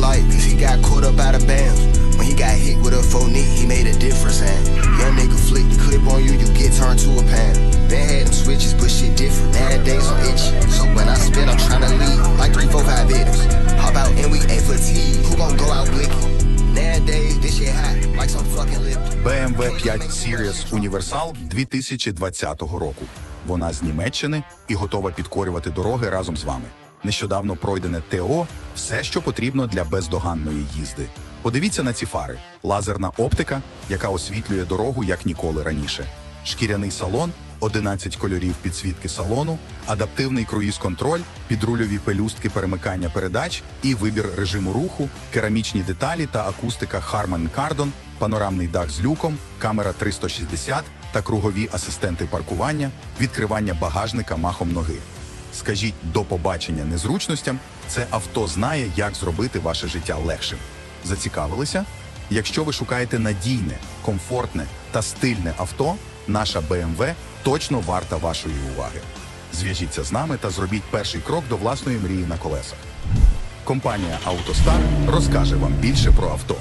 life, cause he got caught up out of bounds. When he got hit with a phone knee, he made a difference, and young nigga flick the clip on you, you get turned to a pound. Been had them switches, but shit different. Nowadays I'm itchy, so when I spin, I'm tryna leave. Like three, four, five hitters. Hop out and we ain't fatigued. Who gon' go out blinking? BMW 5 Series Універсал 2020 року. Вона з Німеччини і готова підкорювати дороги разом з вами. Нещодавно пройдене ТО все, що потрібно для бездоганної їзди. Подивіться на ці фари: лазерна оптика, яка освітлює дорогу як ніколи раніше. Шкіряний салон, 11 кольорів підсвітки салону, адаптивний круїз-контроль, підрульові пелюстки перемикання передач і вибір режиму руху, керамічні деталі та акустика Harman Kardon, панорамний дах з люком, камера 360 та кругові асистенти паркування, відкривання багажника махом ноги. Скажіть до побачення незручностям, це авто знає, як зробити ваше життя легшим. Зацікавилися? Якщо ви шукаєте надійне, комфортне та стильне авто, наша BMW точно варта вашої уваги. Зв'яжіться з нами та зробіть перший крок до власної мрії на колесах. Компанія «АвтоСтар» розкаже вам більше про авто.